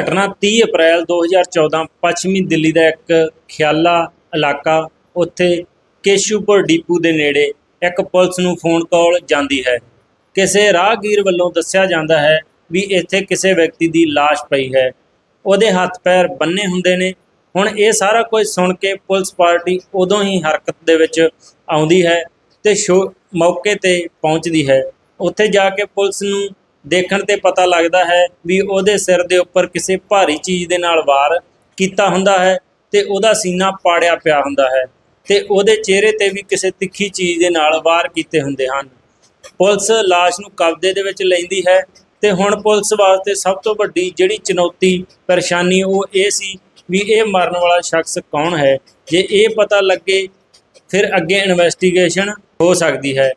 ਘਟਨਾ 30 ਅਪ੍ਰੈਲ 2014 ਪੱਛਮੀ ਦਿੱਲੀ ਦਾ ਇੱਕ ਖਿਆਲਾ ਇਲਾਕਾ, ਉੱਥੇ ਕੇਸ਼ੂਪੁਰ ਡੀਪੂ ਦੇ ਨੇੜੇ ਇੱਕ ਪੁਲਿਸ ਨੂੰ ਫੋਨ ਕਾਲ ਜਾਂਦੀ ਹੈ। ਕਿਸੇ ਰਾਹਗੀਰ ਵੱਲੋਂ ਦੱਸਿਆ ਜਾਂਦਾ ਹੈ ਵੀ ਇੱਥੇ ਕਿਸੇ ਵਿਅਕਤੀ ਦੀ ਲਾਸ਼ ਪਈ ਹੈ। ਉਹਦੇ ਹੱਥ ਪੈਰ ਬੰਨੇ ਹੁੰਦੇ ਨੇ। ਹੁਣ ਇਹ ਸਾਰਾ ਕੁਝ ਸੁਣ ਕੇ ਪੁਲਿਸ ਪਾਰਟੀ ਉਦੋਂ ਹੀ ਹਰਕਤ ਦੇ ਵਿੱਚ ਆਉਂਦੀ ਹੈ ਤੇ ਸ਼ੋ- ਮੌਕੇ ਤੇ ਪਹੁੰਚਦੀ ਹੈ। ਉੱਥੇ ਜਾ ਕੇ ਪੁਲਿਸ ਨੂੰ ਦੇਖਣ ਤੇ ਪਤਾ ਲੱਗਦਾ ਹੈ ਵੀ ਉਹਦੇ ਸਿਰ ਦੇ ਉੱਪਰ ਕਿਸੇ ਭਾਰੀ ਚੀਜ਼ ਦੇ ਨਾਲ ਵਾਰ ਕੀਤਾ ਹੁੰਦਾ ਹੈ ਤੇ ਉਹਦਾ ਸੀਨਾ ਪਾੜਿਆ ਪਿਆ ਹੁੰਦਾ ਹੈ ਤੇ ਉਹਦੇ ਚਿਹਰੇ ਤੇ ਵੀ ਕਿਸੇ ਤਿੱਖੀ ਚੀਜ਼ ਦੇ ਨਾਲ ਵਾਰ ਕੀਤੇ ਹੁੰਦੇ ਹਨ। ਪੁਲਿਸ ਲਾਸ਼ ਨੂੰ ਕਬਜ਼ੇ ਦੇ ਵਿੱਚ ਲੈਂਦੀ ਹੈ ਤੇ ਹੁਣ ਪੁਲਿਸ ਵਾਸਤੇ ਸਭ ਤੋਂ ਵੱਡੀ ਜਿਹੜੀ ਚੁਣੌਤੀ, ਪਰੇਸ਼ਾਨੀ ਉਹ ਇਹ ਸੀ ਵੀ ਇਹ ਮਰਨ ਵਾਲਾ ਸ਼ਖਸ ਕੌਣ ਹੈ? ਜੇ ਇਹ ਪਤਾ ਲੱਗੇ, ਫਿਰ ਅੱਗੇ ਇਨਵੈਸਟੀਗੇਸ਼ਨ ਹੋ ਸਕਦੀ ਹੈ।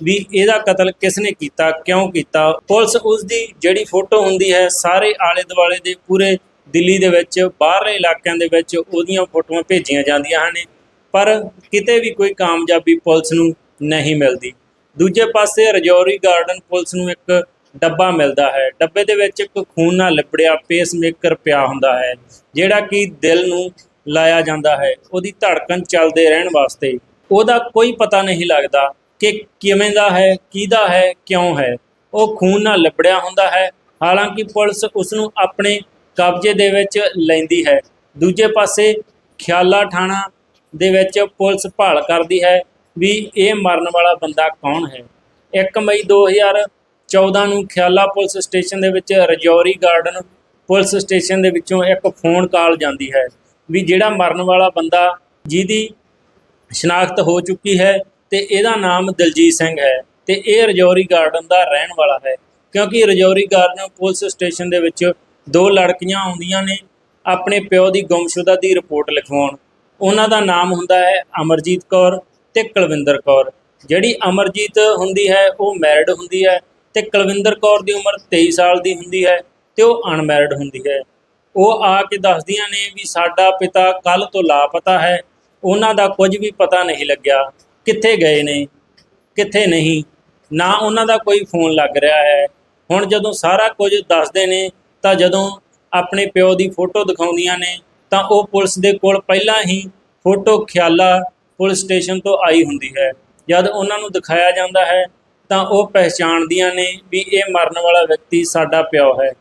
ਵੀ ਇਹਦਾ ਕਤਲ ਕਿਸ ਨੇ ਕੀਤਾ, ਕਿਉਂ ਕੀਤਾ? ਪੁਲਿਸ ਉਸ ਦੀ ਜਿਹੜੀ ਫੋਟੋ ਹੁੰਦੀ ਹੈ, ਸਾਰੇ ਆਲੇ ਦੁਆਲੇ ਦੇ ਪੂਰੇ ਦਿੱਲੀ ਦੇ ਵਿੱਚ, ਬਾਹਰਲੇ ਇਲਾਕਿਆਂ ਦੇ ਵਿੱਚ ਉਹਦੀਆਂ ਫੋਟੋਆਂ ਭੇਜੀਆਂ ਜਾਂਦੀਆਂ ਹਨ। ਪਰ ਕਿਤੇ ਵੀ ਕੋਈ ਕਾਮਯਾਬੀ ਪੁਲਿਸ ਨੂੰ ਨਹੀਂ ਮਿਲਦੀ। ਦੂਜੇ ਪਾਸੇ ਰਜੌਰੀ ਗਾਰਡਨ ਪੁਲਿਸ ਨੂੰ ਇੱਕ ਡੱਬਾ ਮਿਲਦਾ ਹੈ। ਡੱਬੇ ਦੇ ਵਿੱਚ ਇੱਕ ਖੂਨ ਨਾਲ ਲਿਬੜਿਆ ਪੇਸਮੇਕਰ ਪਿਆ ਹੁੰਦਾ ਹੈ, ਜਿਹੜਾ ਕਿ ਦਿਲ ਨੂੰ ਲਾਇਆ ਜਾਂਦਾ ਹੈ। ਉਹਦੀ ਧੜਕਣ ਚੱਲਦੇ ਰਹਿਣ ਵਾਸਤੇ। ਉਹਦਾ ਕੋਈ ਪਤਾ ਨਹੀਂ ਲੱਗਦਾ ਕਿ ਕਿਵੇਂ ਦਾ ਹੈ, ਕਿਹਦਾ ਹੈ, ਕਿਉਂ ਹੈ। ਉਹ ਖੂਨ ਨਾਲ ਲੱਪੜਿਆ ਹੁੰਦਾ ਹੈ। ਹਾਲਾਂਕਿ ਪੁਲਿਸ ਉਸ ਨੂੰ ਆਪਣੇ ਕਬਜ਼ੇ ਦੇ ਵਿੱਚ ਲੈਂਦੀ ਹੈ। ਦੂਜੇ ਪਾਸੇ ਖਿਆਲਾ ਥਾਣਾ ਦੇ ਵਿੱਚ ਪੁਲਿਸ ਭਾਲ ਕਰਦੀ ਹੈ ਵੀ ਇਹ ਮਰਨ ਵਾਲਾ ਬੰਦਾ ਕੌਣ ਹੈ। 1 ਮਈ 2014 ਨੂੰ ਖਿਆਲਾ ਪੁਲਿਸ ਸਟੇਸ਼ਨ ਦੇ ਵਿੱਚ ਰਜੌਰੀ ਗਾਰਡਨ ਪੁਲਿਸ ਸਟੇਸ਼ਨ ਦੇ ਵਿੱਚੋਂ ਇੱਕ ਫੋਨ ਕਾਲ ਜਾਂਦੀ ਹੈ ਵੀ ਜਿਹੜਾ ਮਰਨ ਵਾਲਾ ਬੰਦਾ ਜਿਹਦੀ ਸ਼ਨਾਖਤ ਹੋ ਚੁੱਕੀ ਹੈ ਤੇ ਇਹਦਾ ਨਾਮ ਦਲਜੀਤ ਸਿੰਘ ਹੈ ਤੇ ਇਹ ਰਜੌਰੀ ਗਾਰਡਨ ਦਾ ਰਹਿਣ ਵਾਲਾ ਹੈ। ਕਿਉਂਕਿ ਰਜੌਰੀ ਗਾਰਡਨ ਪੁਲਿਸ ਸਟੇਸ਼ਨ ਦੇ ਵਿੱਚ ਦੋ ਲੜਕੀਆਂ ਆਉਂਦੀਆਂ ਨੇ, ਆਪਣੇ ਪਿਓ ਦੀ ਗੁੰਮਸ਼ੁਦਾ ਦੀ ਰਿਪੋਰਟ ਲਿਖਵਾਉਣ। ਉਹਨਾਂ ਦਾ ਨਾਮ ਹੁੰਦਾ ਹੈ ਅਮਰਜੀਤ ਕੌਰ ਤੇ ਕੁਲਵਿੰਦਰ ਕੌਰ। ਜਿਹੜੀ ਅਮਰਜੀਤ ਹੁੰਦੀ ਹੈ, ਉਹ ਮੈਰਿਡ ਹੁੰਦੀ ਹੈ ਤੇ ਕੁਲਵਿੰਦਰ ਕੌਰ ਦੀ ਉਮਰ 23 ਸਾਲ ਦੀ ਹੁੰਦੀ ਹੈ ਤੇ ਉਹ ਅਨਮੈਰਿਡ ਹੁੰਦੀ ਹੈ। ਉਹ ਆ ਕੇ ਦੱਸਦੀਆਂ ਨੇ ਵੀ ਸਾਡਾ ਪਿਤਾ ਕੱਲ ਤੋਂ ਲਾਪਤਾ ਹੈ, ਉਹਨਾਂ ਦਾ ਕੁਝ ਵੀ ਪਤਾ ਨਹੀਂ ਲੱਗਿਆ। ਕਿੱਥੇ ਗਏ ਨੇ, ਕਿੱਥੇ ਨਹੀਂ, ਨਾ ਉਹਨਾਂ ਦਾ ਕੋਈ ਫੋਨ ਲੱਗ ਰਿਹਾ ਹੈ। ਹੁਣ ਜਦੋਂ ਸਾਰਾ ਕੁਝ ਦੱਸਦੇ ਨੇ, ਤਾਂ ਜਦੋਂ ਆਪਣੇ ਪਿਓ ਦੀ ਫੋਟੋ ਦਿਖਾਉਂਦੀਆਂ ਨੇ, ਤਾਂ ਉਹ ਪੁਲਿਸ ਦੇ ਕੋਲ ਪਹਿਲਾਂ ਹੀ ਫੋਟੋ ਖਿਆਲਾ ਪੁਲਿਸ ਸਟੇਸ਼ਨ ਤੋਂ ਆਈ ਹੁੰਦੀ ਹੈ। ਜਦ ਉਹਨਾਂ ਨੂੰ ਦਿਖਾਇਆ ਜਾਂਦਾ ਹੈ, ਤਾਂ ਉਹ ਪਹਿਚਾਣਦੀਆਂ ਨੇ ਵੀ ਇਹ ਮਰਨ ਵਾਲਾ ਵਿਅਕਤੀ ਸਾਡਾ ਪਿਓ ਹੈ।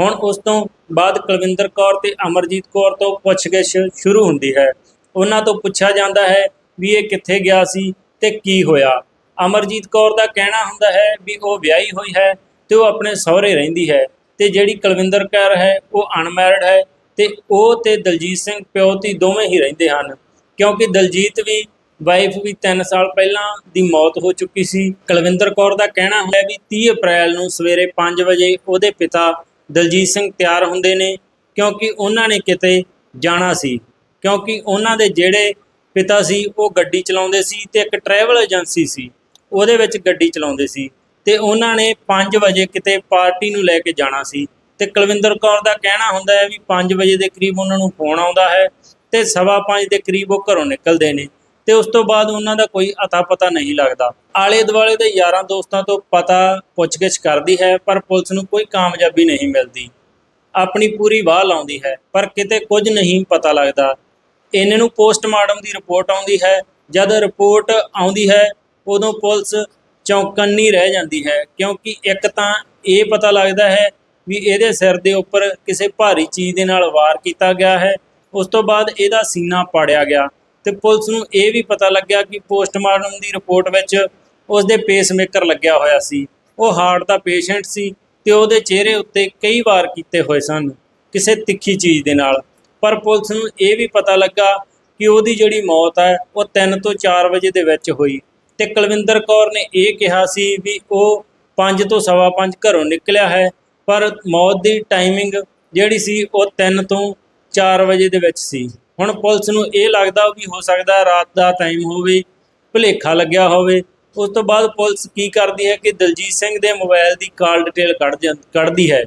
ਹੁਣ ਉਸ ਤੋਂ ਬਾਅਦ ਕੁਲਵਿੰਦਰ ਕੌਰ ਤੇ ਅਮਰਜੀਤ ਕੌਰ ਤੋਂ ਪੁੱਛਗਿੱਛ ਸ਼ੁਰੂ ਹੁੰਦੀ ਹੈ। ਉਹਨਾਂ ਤੋਂ ਪੁੱਛਿਆ ਜਾਂਦਾ ਹੈ ਵੀ ਇਹ ਕਿੱਥੇ ਗਿਆ ਸੀ ਤੇ ਕੀ ਹੋਇਆ। ਅਮਰਜੀਤ ਕੌਰ ਦਾ ਕਹਿਣਾ ਹੁੰਦਾ ਹੈ ਵੀ ਉਹ ਵਿਆਹੀ ਹੋਈ ਹੈ ਤੇ ਉਹ ਆਪਣੇ ਸਹੁਰੇ ਰਹਿੰਦੀ ਹੈ ਤੇ ਜਿਹੜੀ ਕੁਲਵਿੰਦਰ ਕੌਰ ਹੈ ਉਹ ਅਨਮੈਰਿਡ ਹੈ ਤੇ ਉਹ ਤੇ ਦਲਜੀਤ ਸਿੰਘ ਪਿਓ ਧੀ ਦੋਵੇਂ ਹੀ ਰਹਿੰਦੇ ਹਨ। ਕਿਉਂਕਿ ਦਲਜੀਤ ਵੀ ਵਾਈਫ ਵੀ 3 ਸਾਲ ਪਹਿਲਾਂ ਦੀ ਮੌਤ ਹੋ ਚੁੱਕੀ ਸੀ। ਕੁਲਵਿੰਦਰ ਕੌਰ ਦਾ ਕਹਿਣਾ ਹੈ ਵੀ 30 ਅਪ੍ਰੈਲ ਨੂੰ ਸਵੇਰੇ 5 ਵਜੇ ਉਹਦੇ ਪਿਤਾ ਦਲਜੀਤ ਸਿੰਘ ਤਿਆਰ ਹੁੰਦੇ ਨੇ ਕਿਉਂਕਿ ਉਹਨਾਂ ਨੇ ਕਿਤੇ ਜਾਣਾ ਸੀ। ਕਿਉਂਕਿ ਉਹਨਾਂ ਦੇ ਜਿਹੜੇ ਪਿਤਾ ਸੀ, ਉਹ ਗੱਡੀ ਚਲਾਉਂਦੇ ਸੀ ਤੇ ਇੱਕ ਟਰੈਵਲ ਏਜੰਸੀ ਸੀ, ਉਹਦੇ ਵਿੱਚ ਗੱਡੀ ਚਲਾਉਂਦੇ ਸੀ ਤੇ ਉਹਨਾਂ ਨੇ 5 ਵਜੇ ਕਿਤੇ ਪਾਰਟੀ ਨੂੰ ਲੈ ਕੇ ਜਾਣਾ ਸੀ ਤੇ ਕੁਲਵਿੰਦਰ ਕੌਰ ਦਾ ਕਹਿਣਾ ਹੁੰਦਾ ਹੈ ਵੀ 5 ਵਜੇ ਦੇ ਕਰੀਬ ਉਹਨਾਂ ਨੂੰ ਫੋਨ ਆਉਂਦਾ ਹੈ ਤੇ ਸਵਾ ਪੰਜ ਦੇ ਕਰੀਬ ਉਹ ਘਰੋਂ ਨਿਕਲਦੇ ਨੇ ਤੇ ਉਸ ਤੋਂ ਬਾਅਦ ਉਹਨਾਂ ਦਾ ਕੋਈ ਅਤਾ ਪਤਾ ਨਹੀਂ ਲੱਗਦਾ। ਆਲੇ ਦੁਆਲੇ ਦੇ ਯਾਰਾਂ ਦੋਸਤਾਂ ਤੋਂ ਪਤਾ ਪੁੱਛਗਿੱਛ ਕਰਦੀ ਹੈ, ਪਰ ਪੁਲਿਸ ਨੂੰ ਕੋਈ ਕਾਮਯਾਬੀ ਨਹੀਂ ਮਿਲਦੀ। ਆਪਣੀ ਪੂਰੀ ਵਾਹ ਲਾਉਂਦੀ ਹੈ, ਪਰ ਕਿਤੇ ਕੁਝ ਨਹੀਂ ਪਤਾ ਲੱਗਦਾ ਇਹਨਾਂ ਨੂੰ ਪੋਸਟਮਾਰਟਮ ਦੀ ਰਿਪੋਰਟ ਆਉਂਦੀ ਹੈ। ਜਦ ਰਿਪੋਰਟ ਆਉਂਦੀ ਹੈ, ਉਦੋਂ ਪੁਲਿਸ ਚੌਕੰਨੀ ਰਹਿ ਜਾਂਦੀ ਹੈ, ਕਿਉਂਕਿ ਇੱਕ ਤਾਂ ਇਹ ਪਤਾ ਲੱਗਦਾ ਹੈ ਵੀ ਇਹਦੇ ਸਿਰ ਦੇ ਉੱਪਰ ਕਿਸੇ ਭਾਰੀ ਚੀਜ਼ ਦੇ ਨਾਲ ਵਾਰ ਕੀਤਾ ਗਿਆ ਹੈ। ਉਸ ਤੋਂ ਬਾਅਦ ਇਹਦਾ ਸੀਨਾ ਪਾੜਿਆ ਗਿਆ ਤੇ ਪੁਲਿਸ ਨੂੰ ਇਹ ਵੀ ਪਤਾ ਲੱਗਿਆ ਕਿ ਪੋਸਟਮਾਰਟਮ ਦੀ ਰਿਪੋਰਟ ਵਿੱਚ ਉਸ ਦੇ ਪੇਸਮੇਕਰ ਲੱਗਿਆ ਹੋਇਆ ਸੀ। ਉਹ ਹਾਰਟ ਦਾ ਪੇਸ਼ੈਂਟ ਸੀ ਤੇ ਉਹਦੇ ਚਿਹਰੇ ਉੱਤੇ ਕਈ ਵਾਰ ਕੀਤੇ ਹੋਏ ਸਨ ਕਿਸੇ ਤਿੱਖੀ ਚੀਜ਼ ਦੇ ਨਾਲ। ਪਰ ਪੁਲਿਸ ਨੂੰ ਇਹ ਵੀ ਪਤਾ ਲੱਗਾ ਕਿ ਉਹਦੀ ਜਿਹੜੀ ਮੌਤ ਹੈ, ਉਹ 3 ਤੋਂ 4 ਵਜੇ ਦੇ ਵਿੱਚ ਹੋਈ। ਤੇ ਕੁਲਵਿੰਦਰ ਕੌਰ ਨੇ ਇਹ ਕਿਹਾ ਸੀ ਵੀ ਉਹ 5 ਤੋਂ ਸਵਾ ਪੰਜ ਘਰੋਂ ਨਿਕਲਿਆ ਹੈ, ਪਰ ਮੌਤ ਦੀ ਟਾਈਮਿੰਗ ਜਿਹੜੀ ਸੀ, ਉਹ 3 ਤੋਂ 4 ਵਜੇ ਦੇ ਵਿੱਚ ਸੀ। ਹੁਣ ਪੁਲਿਸ ਨੂੰ ਇਹ ਲੱਗਦਾ ਵੀ ਹੋ ਸਕਦਾ ਰਾਤ ਦਾ ਟਾਈਮ ਹੋਵੇ, ਭੁਲੇਖਾ ਲੱਗਿਆ ਹੋਵੇ। ਉਸ ਤੋਂ ਬਾਅਦ ਪੁਲਿਸ ਕੀ ਕਰਦੀ ਹੈ ਕਿ ਦਲਜੀਤ ਸਿੰਘ ਦੇ ਮੋਬਾਈਲ ਦੀ ਕਾਲ ਡਿਟੇਲ ਕੱਢ ਜਾਂ- ਕੱਢਦੀ ਹੈ।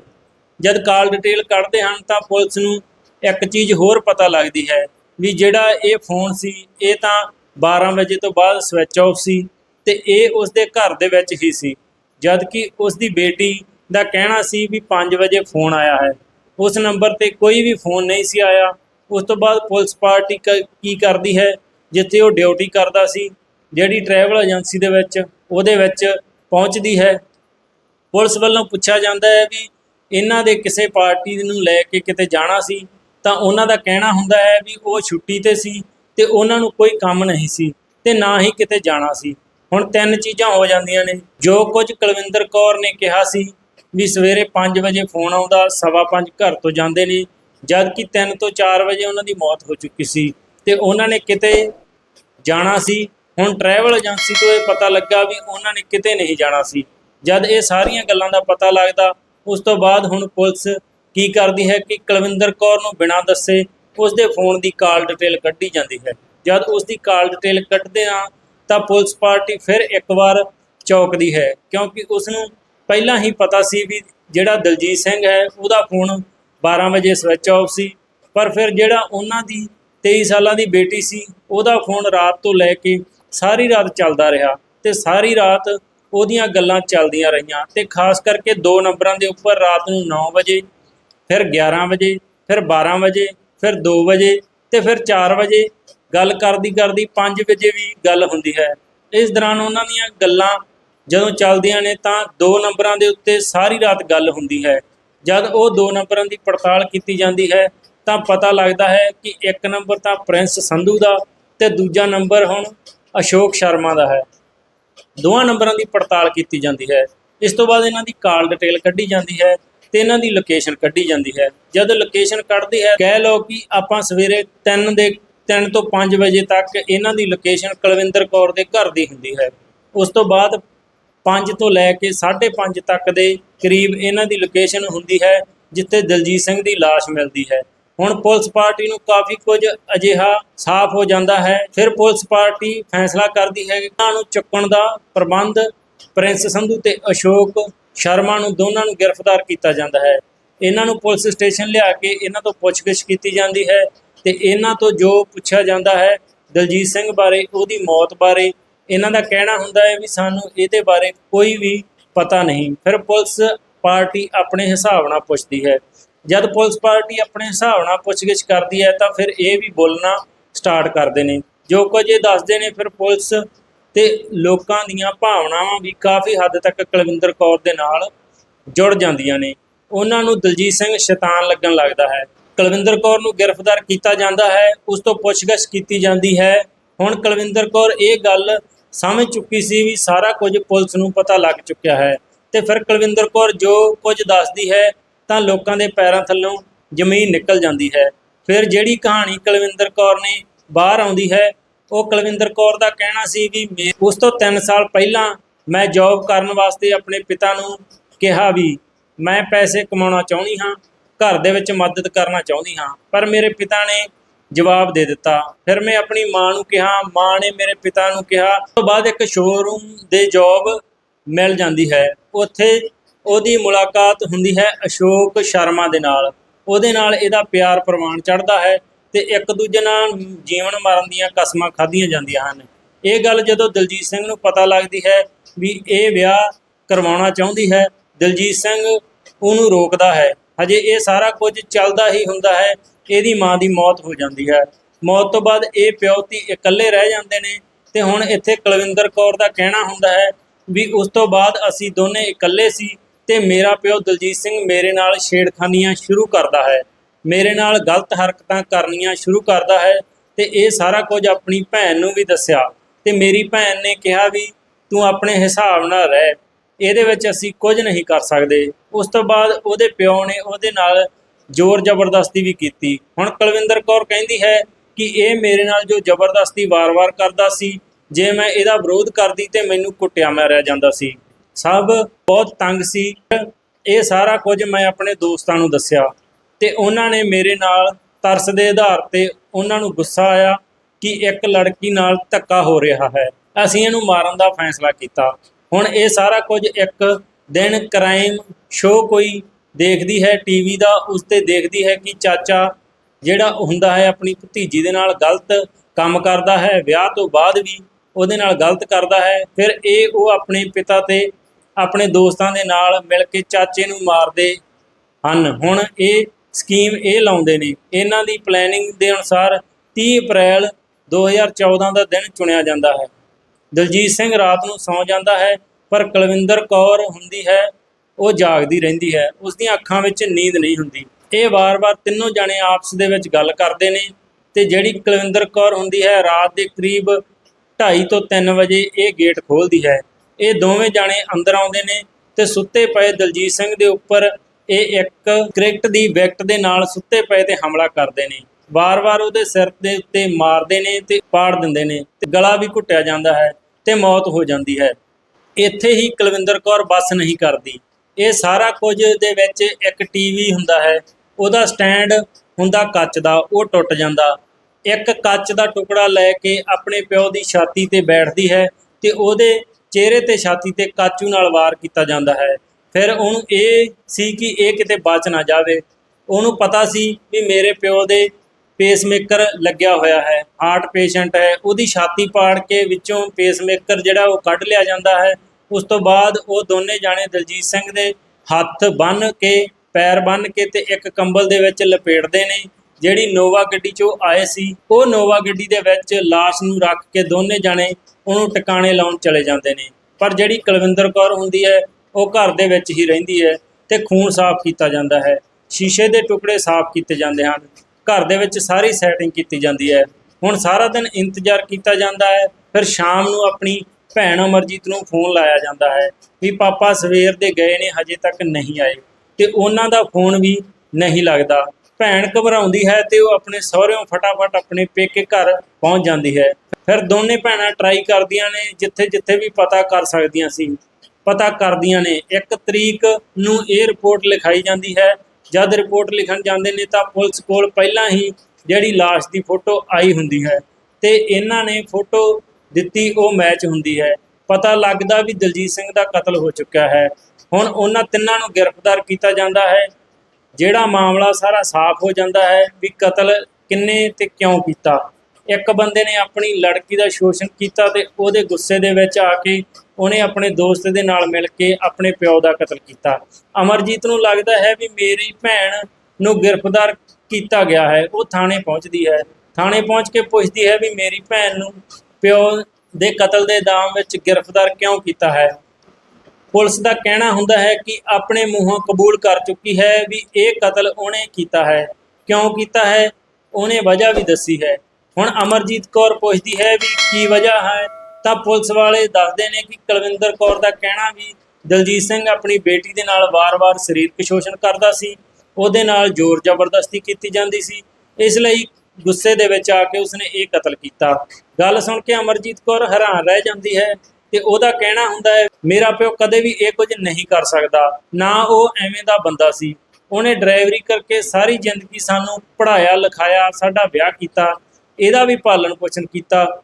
ਜਦ ਕਾਲ ਡਿਟੇਲ ਕੱਢਦੇ ਹਨ ਤਾਂ ਪੁਲਿਸ ਨੂੰ ਇੱਕ ਚੀਜ਼ ਹੋਰ ਪਤਾ ਲੱਗਦੀ ਹੈ ਵੀ ਜਿਹੜਾ ਇਹ ਫੋਨ ਸੀ, ਇਹ ਤਾਂ 12 ਵਜੇ ਤੋਂ ਬਾਅਦ ਸਵਿਚ ਆਫ ਸੀ ਤੇ ਇਹ ਉਸ ਦੇ ਘਰ ਦੇ ਵਿੱਚ ਹੀ ਸੀ। ਜਦ ਕਿ ਉਸ ਦੀ ਬੇਟੀ ਦਾ ਕਹਿਣਾ ਸੀ ਵੀ 5 ਵਜੇ ਫੋਨ ਆਇਆ ਹੈ। ਉਸ ਨੰਬਰ ਤੇ ਕੋਈ ਵੀ ਫੋਨ ਨਹੀਂ ਸੀ ਆਇਆ। ਉਸ ਤੋਂ ਬਾਅਦ ਪੁਲਿਸ ਪਾਰਟੀ ਕ- ਕੀ ਕਰਦੀ ਹੈ, ਜਿੱਥੇ ਉਹ ਡਿਊਟੀ ਕਰਦਾ ਸੀ, ਜਿਹੜੀ ਟਰੈਵਲ ਏਜੰਸੀ ਦੇ ਵਿੱਚ, ਉਹਦੇ ਵਿੱਚ ਪਹੁੰਚਦੀ ਹੈ। ਪੁਲਿਸ ਵੱਲੋਂ ਪੁੱਛਿਆ ਜਾਂਦਾ ਹੈ ਵੀ ਇਹਨਾਂ ਦੇ ਕਿਸੇ ਪਾਰਟੀ ਨੂੰ ਲੈ ਕੇ ਕਿਤੇ ਜਾਣਾ ਸੀ ਤਾਂ ਉਹਨਾਂ ਦਾ ਕਹਿਣਾ ਹੁੰਦਾ ਹੈ ਵੀ ਉਹ ਛੁੱਟੀ ਤੇ ਸੀ ਤੇ ਉਹਨਾਂ ਨੂੰ ਕੋਈ ਕੰਮ ਨਹੀਂ ਸੀ ਤੇ ਨਾ ਹੀ ਕਿਤੇ ਜਾਣਾ ਸੀ। ਹੁਣ ਤਿੰਨ ਚੀਜ਼ਾਂ ਹੋ ਜਾਂਦੀਆਂ ਨੇ। ਜੋ ਕੁਝ ਕੁਲਵਿੰਦਰ ਕੌਰ ਨੇ ਕਿਹਾ ਸੀ ਵੀ ਸਵੇਰੇ 5 ਵਜੇ ਫੋਨ ਆਉਂਦਾ, ਸਵਾ ਪੰਜ ਘਰ ਤੋਂ ਜਾਂਦੇ ਨੇ ਜਦ ਕਿ 3 ਤੋਂ 4 ਵਜੇ ਉਹਨਾਂ ਦੀ ਮੌਤ ਹੋ ਚੁੱਕੀ ਸੀ ਤੇ ਉਹਨਾਂ ਨੇ ਕਿਤੇ ਜਾਣਾ ਸੀ। ਹੁਣ ਟਰੈਵਲ ਏਜੰਸੀ ਤੋਂ ਇਹ ਪਤਾ ਲੱਗਾ ਵੀ ਉਹਨਾਂ ਨੇ ਕਿਤੇ ਨਹੀਂ ਜਾਣਾ ਸੀ। ਜਦ ਇਹ ਸਾਰੀਆਂ ਗੱਲਾਂ ਦਾ ਪਤਾ ਲੱਗਦਾ, ਉਸ ਤੋਂ ਬਾਅਦ ਹੁਣ ਪੁਲਿਸ ਕੀ ਕਰਦੀ ਹੈ ਕਿ ਕੁਲਵਿੰਦਰ ਕੌਰ ਨੂੰ ਬਿਨਾਂ ਦੱਸੇ ਉਸ ਦੇ ਫੋਨ ਦੀ ਕਾਲ ਡਿਟੇਲ ਕੱਢੀ ਜਾਂਦੀ ਹੈ। ਜਦ ਉਸ ਦੀ ਕਾਲ ਡਿਟੇਲ ਕੱਢਦੇ ਆ ਤਾਂ ਪੁਲਿਸ ਪਾਰਟੀ ਫਿਰ ਇੱਕ ਵਾਰ ਚੌਕਦੀ ਹੈ, ਕਿਉਂਕਿ ਉਸ ਨੂੰ ਪਹਿਲਾਂ ਹੀ ਪਤਾ ਸੀ ਵੀ ਜਿਹੜਾ ਦਲਜੀਤ ਸਿੰਘ ਹੈ, ਉਹਦਾ ਫੋਨ 12 ਵਜੇ ਸਵਿਚ ਆਫ ਸੀ। ਪਰ ਫਿਰ ਜਿਹੜਾ ਉਹਨਾਂ ਦੀ 23 ਸਾਲਾਂ ਦੀ ਬੇਟੀ ਸੀ, ਉਹਦਾ ਫੋਨ ਰਾਤ ਤੋਂ ਲੈ ਕੇ ਸਾਰੀ ਰਾਤ ਚੱਲਦਾ ਰਿਹਾ ਤੇ ਸਾਰੀ ਰਾਤ ਉਹਦੀਆਂ ਗੱਲਾਂ ਚੱਲਦੀਆਂ ਰਹੀਆਂ ਤੇ ਖਾਸ ਕਰਕੇ ਦੋ ਨੰਬਰਾਂ ਦੇ ਉੱਪਰ ਰਾਤ ਨੂੰ 9 ਵਜੇ ਫਿਰ 11 ਵਜੇ, ਫਿਰ 12 ਵਜੇ, ਫਿਰ 2 ਵਜੇ ਤੇ ਫਿਰ 4 ਵਜੇ। ਗੱਲ ਕਰਦੀ ਕਰਦੀ 5 ਵਜੇ ਵੀ ਗੱਲ ਹੁੰਦੀ ਹੈ। ਇਸ ਦੌਰਾਨ ਉਹਨਾਂ ਦੀਆਂ ਗੱਲਾਂ ਜਦੋਂ ਚੱਲਦੀਆਂ ਨੇ ਤਾਂ ਦੋ ਨੰਬਰਾਂ ਦੇ ਉੱਤੇ ਸਾਰੀ ਰਾਤ ਗੱਲ ਹੁੰਦੀ ਹੈ। ਜਦ ਉਹ ਦੋ ਨੰਬਰਾਂ ਦੀ ਪੜਤਾਲ ਕੀਤੀ ਜਾਂਦੀ ਹੈ ਤਾਂ ਪਤਾ ਲੱਗਦਾ ਹੈ ਕਿ ਇੱਕ ਨੰਬਰ ਤਾਂ ਪ੍ਰਿੰਸ ਸੰਧੂ ਦਾ ਤੇ ਦੂਜਾ ਨੰਬਰ ਹੁਣ ਅਸ਼ੋਕ ਸ਼ਰਮਾ ਦਾ ਹੈ। ਦੋਵਾਂ ਨੰਬਰਾਂ ਦੀ ਪੜਤਾਲ ਕੀਤੀ ਜਾਂਦੀ ਹੈ। ਇਸ ਤੋਂ ਬਾਅਦ ਇਹਨਾਂ ਦੀ ਕਾਲ ਡਿਟੇਲ ਕੱਢੀ ਜਾਂਦੀ ਹੈ। ਤੇ ਇਹਨਾਂ ਦੀ ਲੋਕੇਸ਼ਨ ਕੱਢੀ ਜਾਂਦੀ ਹੈ। ਜਦ ਲੋਕੇਸ਼ਨ ਕੱਢਦੀ ਹੈ, ਕਹਿ ਲਓ ਕਿ ਆਪਾਂ ਸਵੇਰੇ 3 ਦੇ 3 ਤੋਂ 5 ਵਜੇ ਤੱਕ ਇਹਨਾਂ ਦੀ ਲੋਕੇਸ਼ਨ ਕੁਲਵਿੰਦਰ ਕੌਰ ਦੇ ਘਰ ਦੀ ਹੁੰਦੀ ਹੈ। ਉਸ ਤੋਂ ਬਾਅਦ 5 ਤੋਂ ਲੈ ਕੇ 5:30 ਤੱਕ ਦੇ ਕਰੀਬ ਇਹਨਾਂ ਦੀ ਲੋਕੇਸ਼ਨ ਹੁੰਦੀ ਹੈ, ਜਿੱਥੇ ਦਲਜੀਤ ਸਿੰਘ ਦੀ ਲਾਸ਼ ਮਿਲਦੀ ਹੈ। ਹੁਣ ਪੁਲਿਸ ਪਾਰਟੀ ਨੂੰ ਕਾਫੀ ਕੁਝ ਅਜਿਹਾ ਸਾਫ਼ ਹੋ ਜਾਂਦਾ ਹੈ। ਫਿਰ ਪੁਲਿਸ ਪਾਰਟੀ ਫੈਸਲਾ ਕਰਦੀ ਹੈ ਕਿ ਇਹਨਾਂ ਨੂੰ ਚੁੱਕਣ ਦਾ ਪ੍ਰਬੰਧ ਪ੍ਰਿੰਸ ਸੰਧੂ ਤੇ ਅਸ਼ੋਕ ਸ਼ਰਮਾ ਨੂੰ ਦੋਨਾਂ ਨੂੰ ਗ੍ਰਿਫਤਾਰ ਕੀਤਾ ਜਾਂਦਾ ਹੈ। ਇਹਨਾਂ ਨੂੰ ਪੁਲਿਸ ਸਟੇਸ਼ਨ ਲਿਆ ਕੇ ਇਹਨਾਂ ਤੋਂ ਪੁੱਛਗਿੱਛ ਕੀਤੀ ਜਾਂਦੀ ਹੈ ਤੇ ਇਹਨਾਂ ਤੋਂ ਜੋ ਪੁੱਛਿਆ ਜਾਂਦਾ ਹੈ ਦਲਜੀਤ ਸਿੰਘ ਬਾਰੇ, ਉਹਦੀ ਮੌਤ ਬਾਰੇ ਇਹਨਾਂ ਦਾ ਕਹਿਣਾ ਹੁੰਦਾ ਹੈ ਵੀ ਸਾਨੂੰ ਇਹਦੇ ਬਾਰੇ ਕੋਈ ਵੀ ਪਤਾ ਨਹੀਂ। ਫਿਰ ਪੁਲਿਸ ਪਾਰਟੀ ਆਪਣੇ ਹਿਸਾਬ ਨਾਲ ਪੁੱਛਦੀ ਹੈ। ਜਦ ਪੁਲਿਸ ਪਾਰਟੀ ਆਪਣੇ ਹਿਸਾਬ ਨਾਲ ਪੁੱਛਗਿੱਛ ਕਰਦੀ ਹੈ ਤਾਂ ਫਿਰ ਇਹ ਵੀ ਬੋਲਣਾ ਸਟਾਰਟ ਕਰਦੇ ਨੇ। ਜੋ ਕੁਝ ਇਹ ਦੱਸਦੇ ਨੇ, ਫਿਰ ਪੁਲਿਸ ਤੇ ਲੋਕਾਂ ਦੀਆਂ ਭਾਵਨਾਵਾਂ ਵੀ ਕਾਫੀ ਹੱਦ ਤੱਕ ਕੁਲਵਿੰਦਰ ਕੌਰ ਦੇ ਨਾਲ ਜੁੜ ਜਾਂਦੀਆਂ ਨੇ। ਉਹਨਾਂ ਨੂੰ ਦਲਜੀਤ ਸਿੰਘ ਸ਼ੈਤਾਨ ਲੱਗਣ ਲੱਗਦਾ ਹੈ। ਕੁਲਵਿੰਦਰ ਕੌਰ ਨੂੰ ਗ੍ਰਿਫਤਾਰ ਕੀਤਾ ਜਾਂਦਾ ਹੈ, ਉਸ ਤੋਂ ਪੁੱਛਗਿੱਛ ਕੀਤੀ ਜਾਂਦੀ ਹੈ। ਹੁਣ ਕੁਲਵਿੰਦਰ ਕੌਰ ਇਹ ਗੱਲ ਸਮਝ ਚੁੱਕੀ ਸੀ ਵੀ ਸਾਰਾ ਕੁਝ ਪੁਲਿਸ ਨੂੰ ਪਤਾ ਲੱਗ ਚੁੱਕਿਆ ਹੈ। ਤੇ ਫਿਰ ਕੁਲਵਿੰਦਰ ਕੌਰ ਜੋ ਕੁਝ ਦੱਸਦੀ ਹੈ, ਤਾਂ ਲੋਕਾਂ ਦੇ ਪੈਰਾਂ ਥੱਲੋਂ ਜ਼ਮੀਨ ਨਿਕਲ ਜਾਂਦੀ ਹੈ। ਫਿਰ ਜਿਹੜੀ ਕਹਾਣੀ ਕੁਲਵਿੰਦਰ ਕੌਰ ਨੇ ਬਾਹਰ ਆਉਂਦੀ ਹੈ ਉਹ ਕੁਲਵਿੰਦਰ ਕੌਰ ਦਾ ਕਹਿਣਾ ਸੀ ਵੀ ਮੇ- ਉਸ ਤੋਂ 3 ਸਾਲ ਪਹਿਲਾਂ ਮੈਂ ਜੌਬ ਕਰਨ ਵਾਸਤੇ ਆਪਣੇ ਪਿਤਾ ਨੂੰ ਕਿਹਾ ਵੀ ਮੈਂ ਪੈਸੇ ਕਮਾਉਣਾ ਚਾਹੁੰਦੀ ਹਾਂ, ਘਰ ਦੇ ਵਿੱਚ ਮਦਦ ਕਰਨਾ ਚਾਹੁੰਦੀ ਹਾਂ, ਪਰ ਮੇਰੇ ਪਿਤਾ ਨੇ ਜਵਾਬ ਦੇ ਦਿੱਤਾ। ਫਿਰ ਮੈਂ ਆਪਣੀ ਮਾਂ ਨੂੰ ਕਿਹਾ, ਮਾਂ ਨੇ ਮੇਰੇ ਪਿਤਾ ਨੂੰ ਕਿਹਾ, ਉਸ ਤੋਂ ਬਾਅਦ ਇੱਕ ਸ਼ੋਰੂਮ ਦੇ ਜੌਬ ਮਿਲ ਜਾਂਦੀ ਹੈ। ਉੱਥੇ ਉਹਦੀ ਮੁਲਾਕਾਤ ਹੁੰਦੀ ਹੈ ਅਸ਼ੋਕ ਸ਼ਰਮਾ ਦੇ ਨਾਲ। ਉਹਦੇ ਨਾਲ ਇਹਦਾ ਪਿਆਰ ਪ੍ਰਮਾਣ ਚੜ੍ਹਦਾ ਹੈ। ਤੇ ਇੱਕ ਦੂਜੇ ਨਾਲ ਜੀਵਨ ਮਾਰਨ ਦੀਆਂ ਕਸਮਾਂ ਖਾਧੀਆਂ ਜਾਂਦੀਆਂ ਹਨ। ਇਹ ਗੱਲ ਜਦੋਂ ਦਲਜੀਤ ਸਿੰਘ ਨੂੰ ਪਤਾ ਲੱਗਦੀ ਹੈ ਵੀ ਇਹ ਵਿਆਹ ਕਰਵਾਉਣਾ ਚਾਹੁੰਦੀ ਹੈ, ਦਲਜੀਤ ਸਿੰਘ ਉਹਨੂੰ ਰੋਕਦਾ ਹੈ। ਹਜੇ ਇਹ ਸਾਰਾ ਕੁਝ ਚੱਲਦਾ ਹੀ ਹੁੰਦਾ ਹੈ, ਇਹਦੀ ਮਾਂ ਦੀ ਮੌਤ ਹੋ ਜਾਂਦੀ ਹੈ। ਮੌਤ ਤੋਂ ਬਾਅਦ ਇਹ ਪਿਓ ਧੀ ਇਕੱਲੇ ਰਹਿ ਜਾਂਦੇ ਨੇ ਤੇ ਹੁਣ ਇੱਥੇ ਕੁਲਵਿੰਦਰ ਕੌਰ ਦਾ ਕਹਿਣਾ ਹੁੰਦਾ ਹੈ ਵੀ ਉਸ ਤੋਂ ਬਾਅਦ ਅਸੀਂ ਦੋਨੇ ਇਕੱਲੇ ਸੀ ਤੇ ਮੇਰਾ ਪਿਓ ਦਲਜੀਤ ਸਿੰਘ ਮੇਰੇ ਨਾਲ ਛੇੜਖਾਨੀਆਂ ਸ਼ੁਰੂ ਕਰਦਾ ਹੈ। ਮੇਰੇ ਨਾਲ ਗਲਤ ਹਰਕਤਾਂ ਕਰਨੀਆਂ ਸ਼ੁਰੂ ਕਰਦਾ ਹੈ ਤੇ ਇਹ ਸਾਰਾ ਕੁਝ ਆਪਣੀ ਭੈਣ ਨੂੰ ਵੀ ਦੱਸਿਆ। ਤੇ ਮੇਰੀ ਭੈਣ ਨੇ ਕਿਹਾ ਵੀ ਤੂੰ ਆਪਣੇ ਹਿਸਾਬ ਨਾਲ ਰਹਿ। ਇਹਦੇ ਵਿੱਚ ਅਸੀਂ ਕੁਝ ਨਹੀਂ ਕਰ ਸਕਦੇ। ਉਸ ਤੋਂ ਬਾਅਦ ਉਹਦੇ ਪਿਓ ਨੇ ਉਹਦੇ ਨਾਲ ਜ਼ੋਰ ਜ਼ਬਰਦਸਤੀ ਵੀ ਕੀਤੀ। ਹੁਣ ਕੁਲਵਿੰਦਰ ਕੌਰ ਕਹਿੰਦੀ ਹੈ ਕਿ ਇਹ ਮੇਰੇ ਨਾਲ ਜੋ ਜ਼ਬਰਦਸਤੀ ਵਾਰ-ਵਾਰ ਕਰਦਾ ਸੀ, ਜੇ ਮੈਂ ਇਹਦਾ ਵਿਰੋਧ ਕਰਦੀ ਤੇ ਮੈਨੂੰ ਕੁੱਟਿਆ ਮਾਰਿਆ ਜਾਂਦਾ ਸੀ। ਸਭ ਬਹੁਤ ਤੰਗ ਸੀ। ਇਹ ਸਾਰਾ ਕੁਝ ਮੈਂ ਆਪਣੇ ਦੋਸਤਾਂ ਨੂੰ ਦੱਸਿਆ। ਤੇ ਉਹਨਾਂ ਨੇ ਮੇਰੇ ਨਾਲ ਤਰਸ ਦੇ ਆਧਾਰ ਤੇ ਉਹਨਾਂ ਨੂੰ ਗੁੱਸਾ ਆਇਆ ਕਿ ਇੱਕ ਲੜਕੀ ਨਾਲ ਧੱਕਾ ਹੋ ਰਿਹਾ ਹੈ। ਅਸੀਂ ਇਹਨੂੰ ਮਾਰਨ ਦਾ ਫੈਸਲਾ ਕੀਤਾ। ਹੁਣ ਇਹ ਸਾਰਾ ਕੁਝ ਇੱਕ ਦਿਨ ਕ੍ਰਾਈਮ ਸ਼ੋਅ ਕੋਈ ਦੇਖਦੀ ਹੈ ਟੀਵੀ ਦਾ, ਉਸ ਤੇ ਦੇਖਦੀ ਹੈ ਕਿ ਚਾਚਾ ਜਿਹੜਾ ਹੁੰਦਾ ਹੈ ਆਪਣੀ ਭਤੀਜੀ ਦੇ ਨਾਲ ਗਲਤ ਕੰਮ ਕਰਦਾ ਹੈ, ਵਿਆਹ ਤੋਂ ਬਾਅਦ ਵੀ ਉਹਦੇ ਨਾਲ ਗਲਤ ਕਰਦਾ ਹੈ। ਫਿਰ ਇਹ ਉਹ ਆਪਣੇ ਪਿਤਾ ਤੇ ਆਪਣੇ ਦੋਸਤਾਂ ਦੇ ਨਾਲ ਮਿਲ ਕੇ ਚਾਚੇ ਨੂੰ ਮਾਰਦੇ ਹਨ। ਹੁਣ ਇਹ ਸਕੀਮ ਇਹ ਲਾਉਂਦੇ ਨੇ, ਇਹਨਾਂ ਦੀ ਪਲੈਨਿੰਗ ਦੇ ਅਨੁਸਾਰ 30 ਅਪ੍ਰੈਲ 2014 ਦਾ ਦਿਨ ਚੁਣਿਆ ਜਾਂਦਾ ਹੈ। ਦਲਜੀਤ ਸਿੰਘ ਰਾਤ ਨੂੰ ਸੌਂ ਜਾਂਦਾ ਹੈ, ਪਰ ਕੁਲਵਿੰਦਰ ਕੌਰ ਹੁੰਦੀ ਹੈ, ਉਹ ਜਾਗਦੀ ਰਹਿੰਦੀ ਹੈ ਉਸ ਦੀਆਂ ਅੱਖਾਂ ਵਿੱਚ ਨੀਂਦ ਨਹੀਂ ਹੁੰਦੀ। ਇਹ ਵਾਰ-ਵਾਰ ਤਿੰਨੋਂ ਜਾਣੇ ਆਪਸ ਦੇ ਵਿੱਚ ਗੱਲ ਕਰਦੇ ਨੇ ਤੇ ਜਿਹੜੀ ਕੁਲਵਿੰਦਰ ਕੌਰ ਹੁੰਦੀ ਹੈ, ਰਾਤ ਦੇ ਕਰੀਬ 2:30 ਤੋਂ 3 ਵਜੇ ਇਹ ਗੇਟ ਖੋਲਦੀ ਹੈ। ਇਹ ਦੋਵੇਂ ਜਾਣੇ ਅੰਦਰ ਆਉਂਦੇ ਨੇ ਤੇ ਸੁੱਤੇ ਪਏ ਦਲਜੀਤ ਸਿੰਘ ਦੇ ਉੱਪਰ ਇਹ ਇੱਕ ਕ੍ਰਿਕਟ ਦੀ ਵਿਕਟ ਦੇ ਨਾਲ ਸੁੱਤੇ ਪਏ ਤੇ ਹਮਲਾ ਕਰਦੇ ਨੇ। ਵਾਰ-ਵਾਰ ਉਹਦੇ ਸਿਰ ਦੇ ਉੱਤੇ ਮਾਰਦੇ ਨੇ ਤੇ ਪਾੜ ਦਿੰਦੇ ਨੇ ਤੇ ਗਲਾ ਵੀ ਘੁੱਟਿਆ ਜਾਂਦਾ ਹੈ ਤੇ ਮੌਤ ਹੋ ਜਾਂਦੀ ਹੈ। ਇੱਥੇ ਹੀ ਕੁਲਵਿੰਦਰ ਕੌਰ ਬੱਸ ਨਹੀਂ ਕਰਦੀ। ਇਹ ਸਾਰਾ ਕੁਝ ਦੇ ਵਿੱਚ ਇੱਕ ਟੀਵੀ ਹੁੰਦਾ ਹੈ। ਉਹਦਾ ਸਟੈਂਡ ਹੁੰਦਾ ਕੱਚ ਦਾ, ਉਹ ਟੁੱਟ ਜਾਂਦਾ। ਇੱਕ ਕੱਚ ਦਾ ਟੁਕੜਾ ਲੈ ਕੇ ਆਪਣੇ ਪਿਓ ਦੀ ਛਾਤੀ ਤੇ ਬੈਠਦੀ ਹੈ ਤੇ ਉਹਦੇ ਚਿਹਰੇ ਤੇ ਛਾਤੀ ਤੇ ਕਾਚੂ ਨਾਲ ਵਾਰ ਕੀਤਾ ਜਾਂਦਾ ਹੈ। ਫਿਰ ਉਹਨੂੰ ਇਹ ਸੀ ਕਿ ਇਹ ਕਿਤੇ ਬਚ ਨਾ ਜਾਵੇ। ਉਹਨੂੰ ਪਤਾ ਸੀ ਵੀ ਮੇਰੇ ਪਿਓ ਦੇ ਪੇਸਮੇਕਰ ਲੱਗਿਆ ਹੋਇਆ ਹੈ ਹਾਰਟ ਪੇਸ਼ੈਂਟ ਹੈ। ਉਹਦੀ ਛਾਤੀ ਪਾੜ ਕੇ ਵਿੱਚੋਂ ਪੇਸਮੇਕਰ ਜਿਹੜਾ ਉਹ ਕੱਢ ਲਿਆ ਜਾਂਦਾ ਹੈ। ਉਸ ਤੋਂ ਬਾਅਦ ਉਹ ਦੋਨੇ ਜਾਣੇ ਦਲਜੀਤ ਸਿੰਘ ਦੇ ਹੱਥ ਬੰਨ੍ਹ ਕੇ, ਪੈਰ ਬੰਨ੍ਹ ਕੇ ਤੇ ਇੱਕ ਕੰਬਲ ਦੇ ਵਿੱਚ ਲਪੇਟਦੇ ਨੇ। ਜਿਹੜੀ ਨੋਵਾ ਗੱਡੀ 'ਚੋਂ ਆਏ ਸੀ, ਉਹ ਨੋਵਾ ਗੱਡੀ ਦੇ ਵਿੱਚ ਲਾਸ਼ ਨੂੰ ਰੱਖ ਕੇ ਦੋਨੇ ਜਾਣੇ ਉਹਨੂੰ ਟਿਕਾਣੇ ਲਾਉਣ ਚਲੇ ਜਾਂਦੇ ਨੇ। ਪਰ ਜਿਹੜੀ ਕੁਲਵਿੰਦਰ ਕੌਰ ਹੁੰਦੀ ਹੈ ਉਹ ਘਰ ਦੇ ਵਿੱਚ ਹੀ ਰਹਿੰਦੀ ਹੈ ਤੇ ਖੂਨ ਸਾਫ਼ ਕੀਤਾ ਜਾਂਦਾ ਹੈ। ਸ਼ੀਸ਼ੇ ਦੇ ਟੁਕੜੇ ਸਾਫ਼ ਕੀਤੇ ਜਾਂਦੇ ਹਨ। ਘਰ ਦੇ ਵਿੱਚ ਸਾਰੀ ਸੈਟਿੰਗ ਕੀਤੀ ਜਾਂਦੀ ਹੈ। ਹੁਣ ਸਾਰਾ ਦਿਨ ਇੰਤਜ਼ਾਰ ਕੀਤਾ ਜਾਂਦਾ ਹੈ। ਫਿਰ ਸ਼ਾਮ ਨੂੰ ਆਪਣੀ ਭੈਣ ਅਮਰਜੀਤ ਨੂੰ ਫੋਨ ਲਾਇਆ ਜਾਂਦਾ ਹੈ ਵੀ ਪਾਪਾ ਸਵੇਰ ਦੇ ਗਏ ਨੇ, ਹਜੇ ਤੱਕ ਨਹੀਂ ਆਏ। ਤੇ ਉਹਨਾਂ ਦਾ ਫੋਨ ਵੀ ਨਹੀਂ ਲੱਗਦਾ। ਭੈਣ ਘਬਰਾਉਂਦੀ ਹੈ ਤੇ ਉਹ ਆਪਣੇ ਸਹੁਰਿਓਂ ਫਟਾਫਟ ਆਪਣੇ ਪੇਕੇ ਘਰ ਪਹੁੰਚ ਜਾਂਦੀ ਹੈ। ਫਿਰ ਦੋਨੇ ਭੈਣਾਂ ਟਰਾਈ ਕਰਦੀਆਂ ਨੇ ਜਿੱਥੇ ਜਿੱਥੇ ਵੀ ਪਤਾ ਕਰ ਸਕਦੀਆਂ ਸੀ। ਪਤਾ ਕਰਦੀਆਂ ਨੇ। ਇੱਕ ਤਰੀਕ ਨੂੰ ਇਹ ਰਿਪੋਰਟ ਲਿਖਾਈ ਜਾਂਦੀ ਹੈ। ਜਦ ਰਿਪੋਰਟ ਲਿਖਣ ਜਾਂਦੇ ਨੇ ਤਾਂ ਪੁਲਿਸ ਕੋਲ ਪਹਿਲਾਂ ਹੀ ਜਿਹੜੀ ਲਾਸ਼ ਦੀ ਫੋਟੋ ਆਈ ਹੁੰਦੀ ਹੈ। ਤੇ ਇਹਨਾਂ ਨੇ ਫੋਟੋ ਦਿੱਤੀ, ਉਹ ਮੈਚ ਹੁੰਦੀ ਹੈ। ਪਤਾ ਲੱਗਦਾ ਵੀ ਦਲਜੀਤ ਸਿੰਘ ਦਾ ਕਤਲ ਹੋ ਚੁੱਕਿਆ ਹੈ। ਹੁਣ ਉਹਨਾਂ ਤਿੰਨਾਂ ਨੂੰ ਗ੍ਰਿਫਤਾਰ ਕੀਤਾ ਜਾਂਦਾ ਹੈ। ਜਿਹੜਾ ਮਾਮਲਾ ਸਾਰਾ ਸਾਫ਼ ਹੋ ਜਾਂਦਾ ਹੈ ਵੀ ਕਤਲ ਕਿੰਨੇ ਤੇ ਕਿਉਂ ਕੀਤਾ। ਇੱਕ ਬੰਦੇ ਨੇ ਆਪਣੀ ਲੜਕੀ ਦਾ ਸ਼ੋਸ਼ਣ ਕੀਤਾ ਤੇ ਉਹਦੇ ਗੁੱਸੇ ਦੇ ਵਿੱਚ ਆ ਕੇ ਉਹਨੇ ਆਪਣੇ ਦੋਸਤ ਦੇ ਨਾਲ ਮਿਲ ਕੇ ਆਪਣੇ ਪਿਓ ਦਾ ਕਤਲ ਕੀਤਾ। ਅਮਰਜੀਤ ਨੂੰ ਲੱਗਦਾ ਹੈ ਵੀ ਮੇਰੀ ਭੈਣ ਨੂੰ ਗ੍ਰਿਫਤਾਰ ਕੀਤਾ ਗਿਆ ਹੈ। ਉਹ ਥਾਣੇ ਪਹੁੰਚਦੀ ਹੈ। ਥਾਣੇ ਪਹੁੰਚ ਕੇ ਪੁੱਛਦੀ ਹੈ ਵੀ ਮੇਰੀ ਭੈਣ ਨੂੰ ਪਿਓ ਦੇ ਕਤਲ ਦੇ ਦਾਮ ਵਿੱਚ ਗ੍ਰਿਫਤਾਰ ਕਿਉਂ ਕੀਤਾ ਹੈ? ਪੁਲਿਸ ਦਾ ਕਹਿਣਾ ਹੁੰਦਾ ਹੈ ਕਿ ਆਪਣੇ ਮੂੰਹੋਂ ਕਬੂਲ ਕਰ ਚੁੱਕੀ ਹੈ ਵੀ ਇਹ ਕਤਲ ਉਹਨੇ ਕੀਤਾ ਹੈ। ਕਿਉਂ ਕੀਤਾ ਹੈ? ਉਹਨੇ ਵਜ੍ਹਾ ਵੀ ਦੱਸੀ ਹੈ। ਹੁਣ ਅਮਰਜੀਤ ਕੌਰ ਪੁੱਛਦੀ ਹੈ ਵੀ ਕੀ ਵਜ੍ਹਾ ਹੈ? ਤਾਂ ਪੁਲਿਸ ਵਾਲੇ ਦੱਸਦੇ ਨੇ ਕਿ ਕੁਲਵਿੰਦਰ ਕੌਰ ਦਾ ਕਹਿਣਾ ਵੀ ਦਲਜੀਤ ਸਿੰਘ ਆਪਣੀ ਬੇਟੀ ਦੇ ਨਾਲ ਵਾਰ-ਵਾਰ ਸਰੀਰਕ ਸ਼ੋਸ਼ਣ ਕਰਦਾ ਸੀ। ਉਹਦੇ ਨਾਲ ਜ਼ੋਰ ਜ਼ਬਰਦਸਤੀ ਕੀਤੀ ਜਾਂਦੀ ਸੀ। ਇਸ ਲਈ ਗੁੱਸੇ ਦੇ ਵਿੱਚ ਆ ਕੇ ਉਸਨੇ ਇਹ ਕਤਲ ਕੀਤਾ। ਗੱਲ ਸੁਣ ਕੇ ਅਮਰਜੀਤ ਕੌਰ ਹੈਰਾਨ ਰਹਿ ਜਾਂਦੀ ਹੈ ਤੇ ਉਹਦਾ ਕਹਿਣਾ ਹੁੰਦਾ ਹੈ, ਮੇਰਾ ਪਿਓ ਕਦੇ ਵੀ ਇਹ ਕੁਝ ਨਹੀਂ ਕਰ ਸਕਦਾ। ਨਾ ਉਹ ਐਵੇਂ ਦਾ ਬੰਦਾ ਸੀ। ਉਹਨੇ ਡਰਾਈਵਰੀ ਕਰਕੇ ਸਾਰੀ ਜ਼ਿੰਦਗੀ ਸਾਨੂੰ ਪੜ੍ਹਾਇਆ, ਲਿਖਾਇਆ, ਸਾਡਾ ਵਿਆਹ ਕੀਤਾ। ਇਹਦਾ ਵੀ ਪਾਲਣ ਪੋਸ਼ਣ ਕੀਤਾ।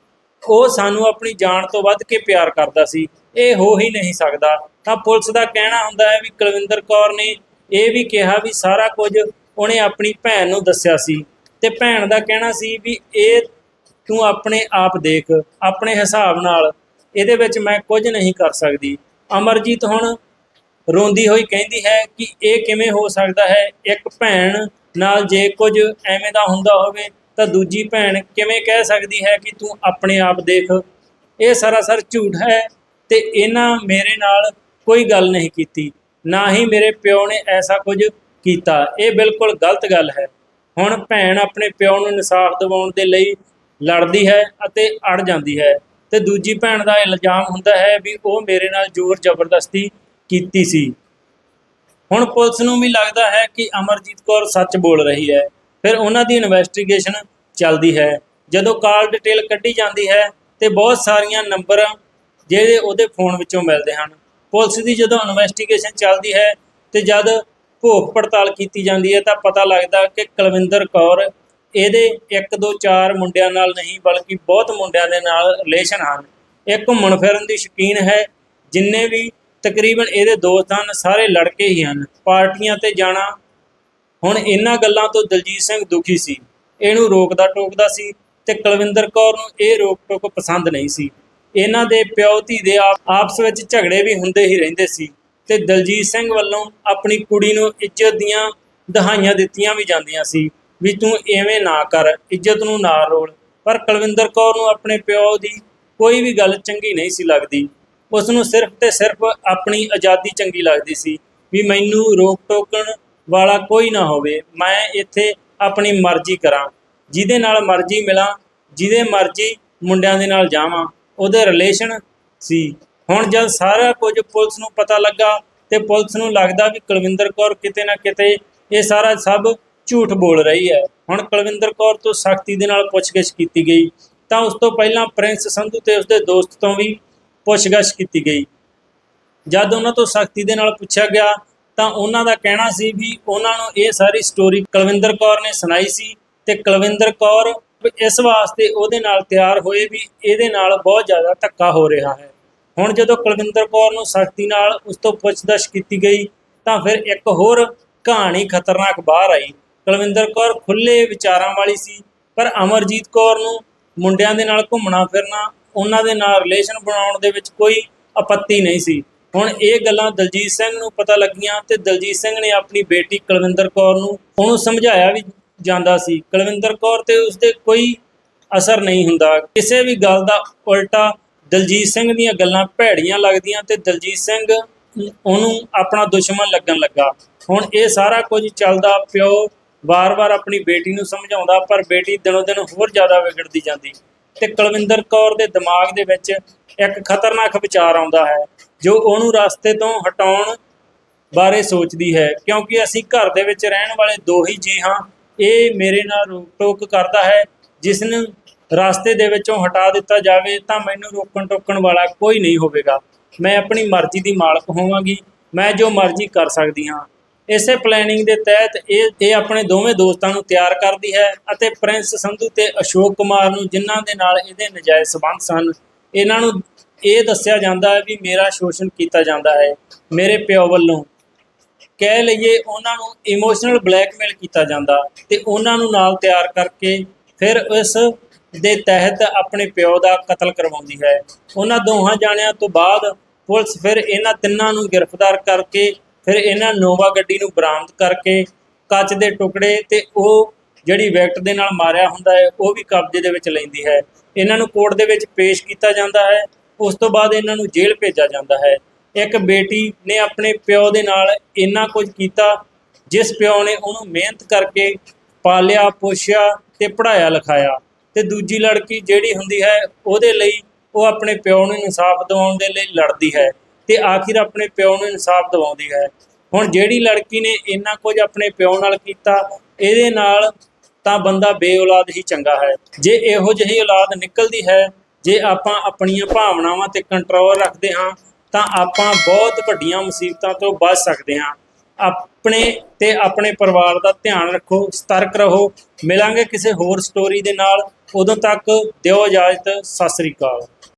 ਉਹ ਸਾਨੂੰ ਆਪਣੀ ਜਾਨ ਤੋਂ ਵੱਧ ਕੇ ਪਿਆਰ ਕਰਦਾ ਸੀ। ਇਹ ਹੋ ਹੀ ਨਹੀਂ ਸਕਦਾ। ਤਾਂ ਪੁਲਿਸ ਦਾ ਕਹਿਣਾ ਹੁੰਦਾ ਹੈ ਵੀ ਕੁਲਵਿੰਦਰ ਕੌਰ ਨੇ ਇਹ ਵੀ ਕਿਹਾ ਵੀ ਸਾਰਾ ਕੁਝ ਉਹਨੇ ਆਪਣੀ ਭੈਣ ਨੂੰ ਦੱਸਿਆ ਸੀ। ਤੇ ਭੈਣ ਦਾ ਕਹਿਣਾ ਸੀ ਵੀ ਇਹ ਤੂੰ ਆਪਣੇ ਆਪ ਦੇਖ, ਆਪਣੇ ਹਿਸਾਬ ਨਾਲ। ਇਹਦੇ ਵਿੱਚ ਮੈਂ ਕੁਝ ਨਹੀਂ ਕਰ ਸਕਦੀ। ਅਮਰਜੀਤ ਹੁਣ ਰੋਂਦੀ ਹੋਈ ਕਹਿੰਦੀ ਹੈ ਕਿ ਇਹ ਕਿਵੇਂ ਹੋ ਸਕਦਾ ਹੈ? ਇੱਕ ਭੈਣ ਨਾਲ ਜੇ ਕੁਝ ਐਵੇਂ ਦਾ ਹੁੰਦਾ ਹੋਵੇ ਤਾਂ ਦੂਜੀ ਭੈਣ ਕਿਵੇਂ ਕਹਿ ਸਕਦੀ ਹੈ ਕਿ ਤੂੰ ਆਪਣੇ ਆਪ ਦੇਖ? ਇਹ ਸਰਾਸਰ ਝੂਠ ਹੈ ਤੇ ਇਹਨਾਂ ਮੇਰੇ ਨਾਲ ਕੋਈ ਗੱਲ ਨਹੀਂ ਕੀਤੀ। ਨਾ ਹੀ ਮੇਰੇ ਪਿਓ ਨੇ ਐਸਾ ਕੁਝ ਕੀਤਾ। ਇਹ ਬਿਲਕੁਲ ਗਲਤ ਗੱਲ ਹੈ। ਹੁਣ ਭੈਣ ਆਪਣੇ ਪਿਓ ਨੂੰ ਇਨਸਾਫ ਦਿਵਾਉਣ ਦੇ ਲਈ ਲੜਦੀ ਹੈ ਅਤੇ ਅੜ ਜਾਂਦੀ ਹੈ ਤੇ ਦੂਜੀ ਭੈਣ ਦਾ ਇਲਜ਼ਾਮ ਹੁੰਦਾ ਹੈ ਵੀ ਉਹ ਮੇਰੇ ਨਾਲ ਜ਼ੋਰ ਜ਼ਬਰਦਸਤੀ ਕੀਤੀ ਸੀ। ਹੁਣ ਪੁਲਿਸ ਨੂੰ ਵੀ ਲੱਗਦਾ ਹੈ ਕਿ ਅਮਰਜੀਤ ਕੌਰ ਸੱਚ ਬੋਲ ਰਹੀ ਹੈ। ਫਿਰ ਉਹਨਾਂ ਦੀ ਇਨਵੈਸਟੀਗੇਸ਼ਨ ਚੱਲਦੀ ਹੈ। ਜਦੋਂ ਕਾਲ ਡਿਟੇਲ ਕੱਢੀ ਜਾਂਦੀ ਹੈ ਤੇ ਬਹੁਤ ਸਾਰੀਆਂ ਨੰਬਰ ਜਿਹੜੇ ਉਹਦੇ ਫੋਨ ਵਿੱਚੋਂ ਮਿਲਦੇ ਹਨ। ਪੁਲਿਸ ਦੀ ਜਦੋਂ ਇਨਵੈਸਟੀਗੇਸ਼ਨ ਚੱਲਦੀ ਹੈ ਤੇ ਜਦ ਭੋਖ ਪੜਤਾਲ ਕੀਤੀ ਜਾਂਦੀ ਹੈ ਤਾਂ ਪਤਾ ਲੱਗਦਾ ਕਿ ਕੁਲਵਿੰਦਰ ਕੌਰ ਇਹਦੇ 1 2 4 ਮੁੰਡਿਆਂ ਨਾਲ ਨਹੀਂ ਬਲਕਿ ਬਹੁਤ ਮੁੰਡਿਆਂ ਦੇ ਨਾਲ ਰਿਲੇਸ਼ਨ ਹਨ। ਇਹ ਘੁੰਮਣ ਫਿਰਨ ਦੀ ਸ਼ੌਕੀਨ ਹੈ, ਜਿੰਨੇ ਵੀ ਤਕਰੀਬਨ ਇਹਦੇ ਦੋਸਤ ਹਨ, ਸਾਰੇ ਲੜਕੇ ਹੀ ਹਨ। ਪਾਰਟੀਆਂ ਤੇ ਜਾਣਾ ਹੁਣ ਇਹਨਾਂ ਗੱਲਾਂ ਤੋਂ ਦਲਜੀਤ ਸਿੰਘ ਦੁਖੀ ਸੀ। ਇਹਨੂੰ ਰੋਕਦਾ ਟੋਕਦਾ ਸੀ ਤੇ ਕੁਲਵਿੰਦਰ ਕੌਰ ਨੂੰ ਇਹ ਰੋਕ ਟੋਕ ਪਸੰਦ ਨਹੀਂ ਸੀ। ਇਹਨਾਂ ਦੇ ਪਿਓ ਧੀ ਦੇ ਆਪ- ਆਪਸ ਵਿੱਚ ਝਗੜੇ ਵੀ ਹੁੰਦੇ ਹੀ ਰਹਿੰਦੇ ਸੀ ਤੇ ਦਲਜੀਤ ਸਿੰਘ ਵੱਲੋਂ ਆਪਣੀ ਕੁੜੀ ਨੂੰ ਇੱਜ਼ਤ ਦੀਆਂ ਦਹਾਈਆਂ ਦਿੱਤੀਆਂ ਵੀ ਜਾਂਦੀਆਂ ਸੀ ਵੀ ਤੂੰ ਐਵੇਂ ਨਾ ਕਰ, ਇੱਜ਼ਤ ਨੂੰ ਨਾ ਰੋਲ। ਪਰ ਕੁਲਵਿੰਦਰ ਕੌਰ ਨੂੰ ਆਪਣੇ ਪਿਓ ਦੀ ਕੋਈ ਵੀ ਗੱਲ ਚੰਗੀ ਨਹੀਂ ਸੀ ਲੱਗਦੀ। ਉਸ ਨੂੰ ਸਿਰਫ ਤੇ ਸਿਰਫ ਆਪਣੀ ਆਜ਼ਾਦੀ ਚੰਗੀ ਲੱਗਦੀ ਸੀ ਵੀ ਮੈਨੂੰ ਰੋਕ ਟੋਕਣ ਵਾਲਾ ਕੋਈ ਨਾ ਹੋਵੇ, ਮੈਂ ਇੱਥੇ ਆਪਣੀ ਮਰਜ਼ੀ ਕਰਾਂ। ਜਿਹਦੇ ਨਾਲ ਮਰਜ਼ੀ ਮਿਲਾਂ, ਜਿਹਦੇ ਮਰਜ਼ੀ ਮੁੰਡਿਆਂ ਦੇ ਨਾਲ ਜਾਵਾਂ, ਉਹਦੇ ਰਿਲੇਸ਼ਨ ਸੀ। ਹੁਣ ਜਦ ਸਾਰਾ ਕੁਝ ਪੁਲਿਸ ਨੂੰ ਪਤਾ ਲੱਗਾ ਤੇ ਪੁਲਿਸ ਨੂੰ ਲੱਗਦਾ ਵੀ ਕੁਲਵਿੰਦਰ ਕੌਰ ਕਿਤੇ ਨਾ ਕਿਤੇ ਇਹ ਸਾਰਾ ਸਭ ਝੂਠ ਬੋਲ ਰਹੀ ਹੈ। ਹੁਣ ਕੁਲਵਿੰਦਰ ਕੌਰ ਤੋਂ ਸਖਤੀ ਦੇ ਨਾਲ ਪੁੱਛਗਿੱਛ ਕੀਤੀ ਗਈ, ਤਾਂ ਉਸ ਤੋਂ ਪਹਿਲਾਂ ਪ੍ਰਿੰਸ ਸੰਧੂ ਤੇ ਉਸਦੇ ਦੋਸਤ ਤੋਂ ਵੀ ਪੁੱਛਗਿੱਛ ਕੀਤੀ ਗਈ। ਜਦ ਉਹਨਾਂ ਤੋਂ ਸਖਤੀ ਦੇ ਨਾਲ ਪੁੱਛਿਆ ਗਿਆ ਤਾਂ ਉਹਨਾਂ ਦਾ ਕਹਿਣਾ ਸੀ ਵੀ ਉਹਨਾਂ ਨੂੰ ਇਹ ਸਾਰੀ ਸਟੋਰੀ ਕੁਲਵਿੰਦਰ ਕੌਰ ਨੇ ਸੁਣਾਈ ਸੀ ਤੇ ਕੁਲਵਿੰਦਰ ਕੌਰ ਇਸ ਵਾਸਤੇ ਉਹਦੇ ਨਾਲ ਤਿਆਰ ਹੋਏ ਵੀ ਇਹਦੇ ਨਾਲ ਬਹੁਤ ਜ਼ਿਆਦਾ ਧੱਕਾ ਹੋ ਰਿਹਾ ਹੈ। ਹੁਣ ਜਦੋਂ ਕੁਲਵਿੰਦਰ ਕੌਰ ਨੂੰ ਸਖਤੀ ਨਾਲ ਉਸ ਤੋਂ ਪੁੱਛਦਛ ਕੀਤੀ ਗਈ, ਤਾਂ ਫਿਰ ਇੱਕ ਹੋਰ ਕਹਾਣੀ ਖਤਰਨਾਕ ਬਾਹਰ ਆਈ। ਕੁਲਵਿੰਦਰ ਕੌਰ ਖੁੱਲੇ ਵਿਚਾਰਾਂ ਵਾਲੀ ਸੀ, ਪਰ ਅਮਰਜੀਤ ਕੌਰ ਨੂੰ ਮੁੰਡਿਆਂ ਦੇ ਨਾਲ ਘੁੰਮਣਾ ਫਿਰਨਾ ਉਹਨਾਂ ਦੇ ਨਾਲ ਰਿਲੇਸ਼ਨ ਬਣਾਉਣ ਦੇ ਵਿੱਚ ਕੋਈ ਆਪੱਤੀ ਨਹੀਂ ਸੀ। ਹੁਣ ਇਹ ਗੱਲਾਂ ਦਲਜੀਤ ਸਿੰਘ ਨੂੰ ਪਤਾ ਲੱਗੀਆਂ ਤੇ ਦਲਜੀਤ ਸਿੰਘ ਨੇ ਆਪਣੀ ਬੇਟੀ ਕੁਲਵਿੰਦਰ ਕੌਰ ਨੂੰ ਉਹਨੂੰ ਸਮਝਾਇਆ ਵੀ ਜਾਂਦਾ ਸੀ। ਕੁਲਵਿੰਦਰ ਕੌਰ ਤੇ ਉਸਦੇ ਕੋਈ ਅਸਰ ਨਹੀਂ ਹੁੰਦਾ। ਕਿਸੇ ਵੀ ਗੱਲ ਦਾ ਉਲਟਾ ਦਲਜੀਤ ਸਿੰਘ ਦੀਆਂ ਗੱਲਾਂ ਭੈੜੀਆਂ ਲੱਗਦੀਆਂ ਤੇ ਦਲਜੀਤ ਸਿੰਘ ਉਹਨੂੰ ਆਪਣਾ ਦੁਸ਼ਮਣ ਲੱਗਣ ਲੱਗਾ। ਹੁਣ ਇਹ ਸਾਰਾ ਕੁਝ ਚੱਲਦਾ ਪਿਓ ਵਾਰ-ਵਾਰ ਆਪਣੀ ਬੇਟੀ ਨੂੰ ਸਮਝਾਉਂਦਾ, ਪਰ ਬੇਟੀ ਦਿਨੋ ਦਿਨ ਹੋਰ ਜ਼ਿਆਦਾ ਵਿਗੜਦੀ ਜਾਂਦੀ। ਤੇ ਕੁਲਵਿੰਦਰ ਕੌਰ ਦੇ ਦਿਮਾਗ ਦੇ ਵਿੱਚ ਇੱਕ ਖਤਰਨਾਕ ਵਿਚਾਰ ਆਉਂਦਾ ਹੈ ਜੋ ਉਹਨੂੰ ਰਸਤੇ ਤੋਂ ਹਟਾਉਣ ਬਾਰੇ ਸੋਚਦੀ ਹੈ, ਕਿਉਂਕਿ ਅਸੀਂ ਘਰ ਦੇ ਵਿੱਚ ਰਹਿਣ ਵਾਲੇ ਦੋ ਹੀ ਜੀ ਹਾਂ, ਇਹ ਮੇਰੇ ਨਾਲ ਰੋਕ ਟੋਕ ਕਰਦਾ ਹੈ, ਜਿਸ ਨੂੰ ਰਸਤੇ ਦੇ ਵਿੱਚੋਂ ਹਟਾ ਦਿੱਤਾ ਜਾਵੇ ਤਾਂ ਮੈਨੂੰ ਰੋਕਣ ਟੋਕਣ ਵਾਲਾ ਕੋਈ ਨਹੀਂ ਹੋਵੇਗਾ। ਮੈਂ ਆਪਣੀ ਮਰਜ਼ੀ ਦੀ ਮਾਲਕ ਹੋਵਾਂਗੀ, ਮੈਂ ਜੋ ਮਰਜ਼ੀ ਕਰ ਸਕਦੀ ਹਾਂ। ਇਸੇ ਪਲੈਨਿੰਗ ਦੇ ਤਹਿਤ ਇਹ ਇਹ ਆਪਣੇ ਦੋਵੇਂ ਦੋਸਤਾਂ ਨੂੰ ਤਿਆਰ ਕਰਦੀ ਹੈ ਅਤੇ ਪ੍ਰਿੰਸ ਸੰਧੂ ਤੇ ਅਸ਼ੋਕ ਕੁਮਾਰ ਨੂੰ ਜਿਨ੍ਹਾਂ ਦੇ ਨਾਲ ਇਹਦੇ ਨਜਾਇਜ਼ ਸਬੰਧ ਸਨ, ਇਹਨਾਂ ਨੂੰ ਇਹ ਦੱਸਿਆ ਜਾਂਦਾ ਹੈ ਵੀ ਮੇਰਾ ਸ਼ੋਸ਼ਣ ਕੀਤਾ ਜਾਂਦਾ ਹੈ, ਮੇਰੇ ਪਿਓ ਵੱਲੋਂ। ਕਹਿ ਲਈਏ ਉਹਨਾਂ ਨੂੰ ਇਮੋਸ਼ਨਲ ਬਲੈਕਮੇਲ ਕੀਤਾ ਜਾਂਦਾ ਤੇ ਉਹਨਾਂ ਨੂੰ ਨਾਲ ਤਿਆਰ ਕਰਕੇ ਫਿਰ ਇਸ ਦੇ ਤਹਿਤ ਆਪਣੇ ਪਿਓ ਦਾ ਕਤਲ ਕਰਵਾਉਂਦੀ ਹੈ। ਉਹਨਾਂ ਦੋਹਾਂ ਜਾਣਿਆਂ ਤੋਂ ਬਾਅਦ ਪੁਲਿਸ ਫਿਰ ਇਹਨਾਂ ਤਿੰਨਾਂ ਨੂੰ ਗ੍ਰਿਫਤਾਰ ਕਰਕੇ ਫਿਰ ਇਹਨਾਂ ਨੋਵਾ ਗੱਡੀ ਨੂੰ ਬਰਾਮਦ ਕਰਕੇ ਕੱਚ ਦੇ ਟੁਕੜੇ ਤੇ ਉਹ ਜਿਹੜੀ ਵੈਕਟ ਦੇ ਨਾਲ ਮਾਰਿਆ ਹੁੰਦਾ ਹੈ, ਉਹ ਵੀ ਕਬਜ਼ੇ ਦੇ ਵਿੱਚ ਲੈਂਦੀ ਹੈ। ਇਹਨਾਂ ਨੂੰ ਕੋਰਟ ਦੇ ਵਿੱਚ ਪੇਸ਼ ਕੀਤਾ ਜਾਂਦਾ ਹੈ ਉਸ ਤੋਂ ਬਾਅਦ ਇਹਨਾਂ ਨੂੰ ਜੇਲ੍ਹ ਭੇਜਿਆ ਜਾਂਦਾ ਹੈ। ਇੱਕ ਬੇਟੀ ਨੇ ਆਪਣੇ ਪਿਓ ਦੇ ਨਾਲ ਇੰਨਾ ਕੁਝ ਕੀਤਾ, ਜਿਸ ਪਿਓ ਨੇ ਉਹਨੂੰ ਮਿਹਨਤ ਕਰਕੇ ਪਾਲਿਆ, ਪੋਸ਼ਿਆ ਤੇ ਪੜਾਇਆ ਲਿਖਾਇਆ ਤੇ ਦੂਜੀ ਲੜਕੀ ਜਿਹੜੀ ਹੁੰਦੀ ਹੈ, ਉਹਦੇ ਲਈ ਉਹ ਆਪਣੇ ਪਿਓ ਨੂੰ ਇਨਸਾਫ ਦਿਵਾਉਣ ਦੇ ਲਈ ਲੜਦੀ ਹੈ ਤੇ ਆਖਿਰ ਆਪਣੇ ਪਿਓ ਨੂੰ ਇਨਸਾਫ ਦਿਵਾਉਂਦੀ ਹੈ। ਹੁਣ ਜਿਹੜੀ ਲੜਕੀ ਨੇ ਇੰਨਾ ਕੁਝ ਆਪਣੇ ਪਿਓ ਨਾਲ ਕੀਤਾ, ਇਹਦੇ ਨਾਲ ਤਾਂ ਬੰਦਾ ਬੇਔਲਾਦ ਹੀ ਚੰਗਾ ਹੈ। ਜੇ ਇਹੋ ਜਿਹੀ ਔਲਾਦ ਨਿਕਲਦੀ ਹੈ ਜੇ ਆਪਾਂ ਆਪਣੀਆਂ ਭਾਵਨਾਵਾਂ ਤੇ ਕੰਟਰੋਲ ਰੱਖਦੇ ਹਾਂ, ਤਾਂ ਆਪਾਂ ਬਹੁਤ ਵੱਡੀਆਂ ਮੁਸੀਬਤਾਂ ਤੋਂ ਬਚ ਸਕਦੇ ਹਾਂ। ਆਪਣੇ ਤੇ ਆਪਣੇ ਪਰਿਵਾਰ ਦਾ ਧਿਆਨ ਰੱਖੋ, ਸਤਰਕ ਰਹੋ। ਮਿਲਾਂਗੇ ਕਿਸੇ ਹੋਰ ਸਟੋਰੀ ਦੇ ਨਾਲ। ਉਦੋਂ ਤੱਕ ਦਿਓ ਇਜਾਜ਼ਤ। ਸਤਿ ਸ੍ਰੀ ਅਕਾਲ।